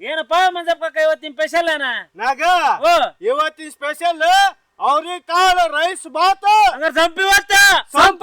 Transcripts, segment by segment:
ನೋಡಪ್ಪ ಮಂಜಪ್ಪ ಇವತ್ತಿನ ಸ್ಪೆಷಲ್ ಏನ? ನಾಗ ಓ. ಇವತ್ತಿನ ಸ್ಪೆಷಲ್ ಅವ್ರಿ ಕಾಲ ರೈಸ್ ಬಾತ್. ಅಂದ್ರೆ ಸಂಪಿ ಇವತ್ತ ಸಂಪ.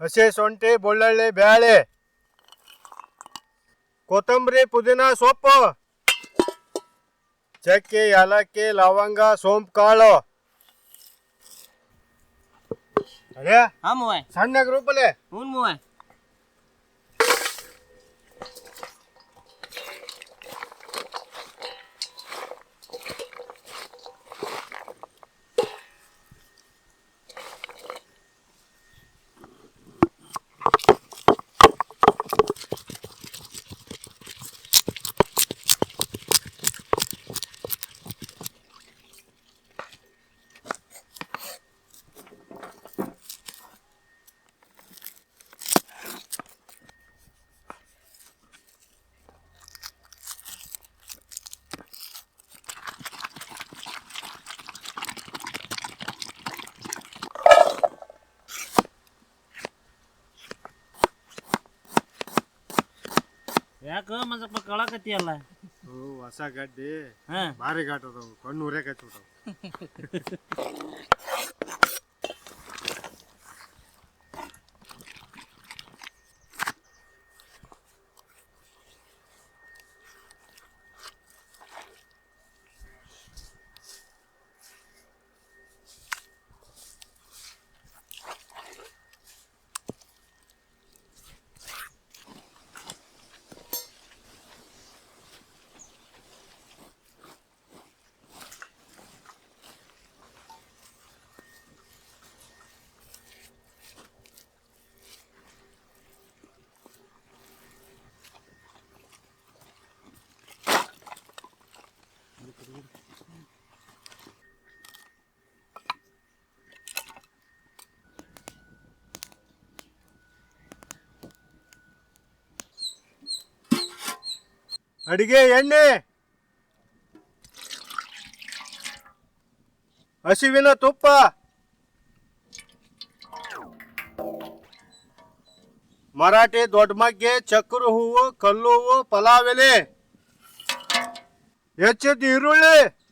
ಹಸೆ ಸೊಂಟಿ ಬೆಳ್ಳುಳ್ಳಿ ಬ್ಯಾಳೆ ಕೊತ್ತಂಬರಿ ಪುದೀನ ಸೊಪ್ಪು ಚಕ್ಕೆ ಏಲಕ್ಕಿ ಲವಂಗ ಸೋಂಪು ಕಾಳು ಅದೇ ಹಾ ಮೂವ ಸಣ್ಣಗೆ ರೂಪಲೆ ಹ್ಞೂ ಮೂವ ಯಾಕ ಮಂಜಪ್ಪ ಕಳಕತ್ತಿಯಲ್ಲ? ಹೊಸ ಗಡ್ಡಿ. ಹಾ. ಭಾರಿ ಘಾಟ್ ಅದಾವು. ಕಣ್ಣು ಉರಿಯಕ್ಕೆ ಹಚ್ಬಿಟ್ಟವು ಅಡಿಗೆ ಎಣ್ಣೆ. ಹಸಿವಿನ ತುಪ್ಪ. ಮರಾಠಿ ದೊಡ್ಡ ಮಗ್ಗೆ, ಚಕ್ರ ಹೂವು, ಕಲ್ಲು ಹೂವು, ಪಲಾವ್ ಎಲೆ. ಹೆಚ್ಚಿದ ಈರುಳ್ಳಿ.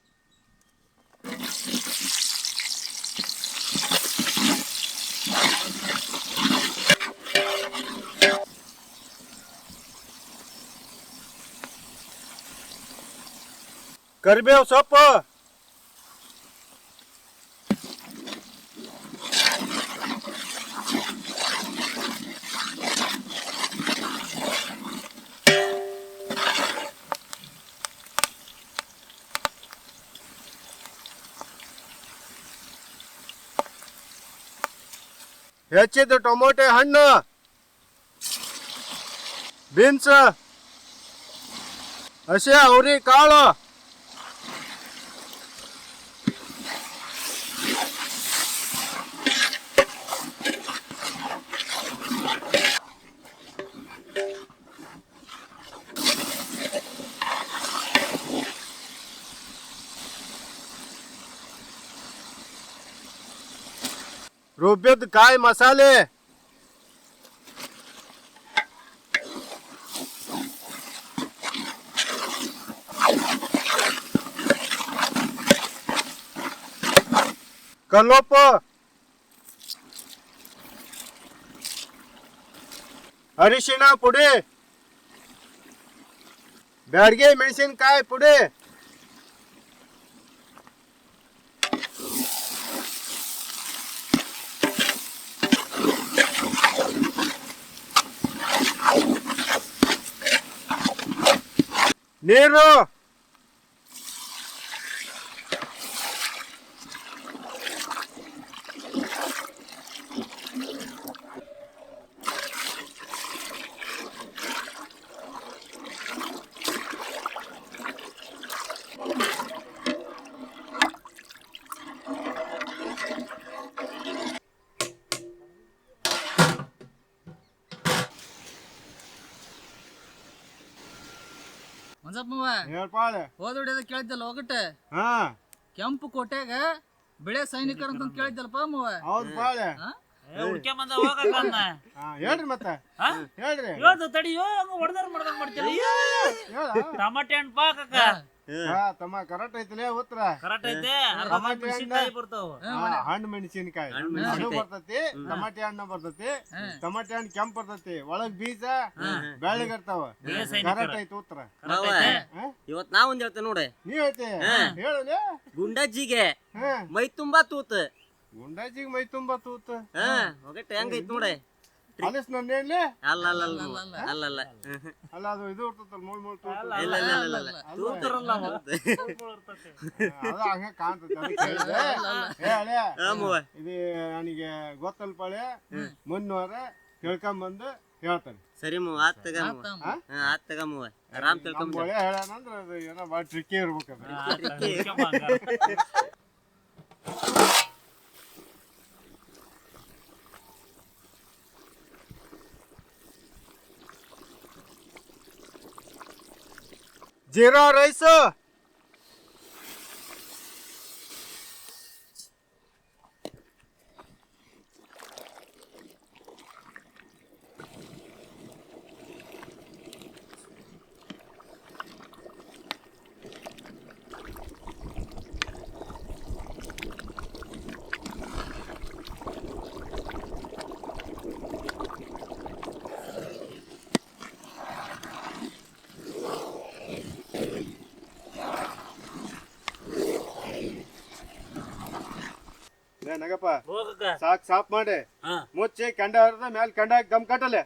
करबेव सोप. ह्याचे तर टोमॅटो हण्ण. बीन्स. असे आवरी काळ. ರುಬ್ಬಿದ ಕಾಯಿ ಮಸಾಲೆ ಕಲ್ಲೊಪ್ಪು ಅರಿಶಿಣ ಪುಡಿ ಬ್ಯಾಡ್ಗೆ ಮೆಣಸಿನಕಾಯಿ ಪುಡಿ నేను ಹೇಳ್ಪಾಳೆ ಕೇಳಿದ್ದಲ್ಲ ಒಗಟೆ ಹಾ. ಕೆಂಪು ಕೋಟೆಗ ಬಿಳೆ ಸೈನಿಕರು ಅಂತ ಕೇಳಿದ್ದಲ್ಲಪ್ಪ ಅಮ್ಮವ ಹೌದ್ ಪಾಳೆ ಹುಡ್ಕೊಂಬಂದ ಹೋಗಕ್ಕ ಹಾ ಹೇಳ್ರಿ ಮತ್ತೆ. ಹಾ? ಹೇಳ್ರಿ. ಇವತ್ತು ತಡಿಯೋ ಅಂಗ ಹೊಡೆದಾರ ಮಾಡ್ದಂಗ್ ಮಾಡ್ತೀರ ಟಮಾಟೆ ಹಣ್ಣು ಪಾಕಕ್ಕ ಹಾ ತಮ್ಮ ಕರೆಕ್ಟ್ ಐತಿಲೇ ಉತ್ತರ. ಕರೆಕ್ಟ್ ಐತೆ? ಟಮಾಟೆ ಮೆಣಸಿನ್ಕಾಯಿ ಬರ್ತಾವ. ಹಣ್ಣು ಮೆಣಸಿನಕಾಯಿ. ಅದು ಬರ್ತೈತಿ ಟಮಾಟೆ ಹಣ್ಣು ಬರ್ತತಿ ಟಮಾಟಿ ಹಣ್ಣು ಕೆಂಪ್ ಬರ್ತತಿ ಒಳಗ್ ಬೀಜ ಬೆಳ್ಳಗಿರ್ತಾವ ಕರೆಕ್ಟ್ ಐತಿ ಉತ್ತರ? ಇವತ್ ನಾ ಒಂದ್ ಹೇಳ್ತೇನೆ ನೋಡಿ. ನೀವ್ ಐತಿ ಹೇಳು ಗುಂಡಜ್ಜಿಗೆ ಹಾ. ಮೈ ತುಂಬಾ ತೂತ್. ಗುಂಡಜ್ಜಿಗೆ ಮೈ ತುಂಬಾ ತೂತ್. ಹಾ ಹೋಗಟ್ಟೆ ಹೆಂಗೈತ್ ನೋಡೆ. ಅಲಿಸ್ ನನ್ನ ಹೇಳಿ ಅಲ್ಲ ಅಲ್ಲ ಅಲ್ಲ ಅಲ್ಲ ಅಲ್ಲ. ಹ್ಮ್, ಹ್ಮ್. ಅಲ್ಲ ಅದು ಇದು ಮೂಳ್ ಮೂಳ್ ತೂತ. ಇಲ್ಲ ಇಲ್ಲ ಇಲ್ಲ ಇಲ್ಲ. ತೂತರಲ್ಲ ಅದು ಹಂಗ ಕಾಣ್ತೈತಿ ಅದಕ್ಕೆ ಹೇಳಿದೆ. ಏ ಅಳೆ ಹಾ ಮಾವ. ಇದು ನನಗೆ ಮೊನ್ನವಾರ ಕೇಳ್ಕೊಂಬಂದು ಹೇಳ್ತಾನೆ. ಸರಿ ಮಾವ ಆತ್ ತಗ ಮಾವ. ಹಾ? ಆತ್ ತಗ ಮಾವ. ಆರಾಮ್ ತಿಳ್ಕೊಂಬ ನಮ್ಮ ಒಳ್ಳೆ ಅಂದ್ರೆ ಅದು ಏನೋ ಭಾಳ ಟ್ರಿಕ್ಕಿ ಇರ್ಬೇಕಂದ್ರೆ Zero，Racer。ಏ ನಗಪ್ಪ. ಹೋಗಕ್ಕ. ಸಾಕ್ ಸಾಫ್ ಮಾಡಿ. ಮುಚ್ಚಿ ಕಂಡ ಹರಿದ ಮ್ಯಾಲ ಕಂಡ ಗಮ್ ಕಟ್ಟಲೆ.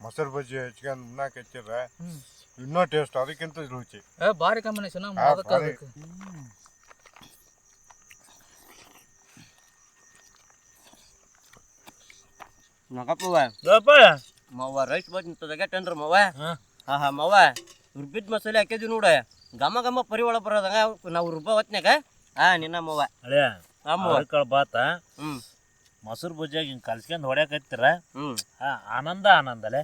ಮೊಸರು ಬಜ್ಜಿ ಹಚ್ಕೊಂಡು ಉಣ್ಣಾಕ ಹಚ್ಚಿರ ಇನ್ನೂ ಟೇಸ್ಟ್ ಅದಕ್ಕಿಂತ ರುಚಿ ಏ ಭಾರಿ ಕಾಂಬಿನೇಷನ್ ನಗಪ್ಪವ ಯಪ್ಪ ಮಾವ ರೈಸ್ ಬಾಜ್ ತೆಗಟ್ಟನ್ರ ಮಾವ ಹಾ. ಹಾ ಹಾ ಮಾವ ರುಬ್ಬಿದ ಮಸಾಲೆ ಹಾಕಿದ್ವಿ ನೋಡ ಘಮ ಘಮ ಪರಿವಳ ಬರೋದಂಗ ನಾವು ರುಬ್ಬ ಹೊತ್ನ್ಯಾಗ ಹಾ ನಿನ್ನ ಮವ್ವ ಮಾವ ಅವರೆಕಾಳು ಬಾತ ಹ್ಮ್ ಮೊಸರು ಬಜ್ಜಿಯಾಗಿ ಹಿಂಗೆ ಕಲ್ಸ್ಕೊಂಡು ಹೊಡ್ಯಾಕತ್ತೀರ ಹ್ಮ್. ಆನಂದ ಆನಂದಲೆ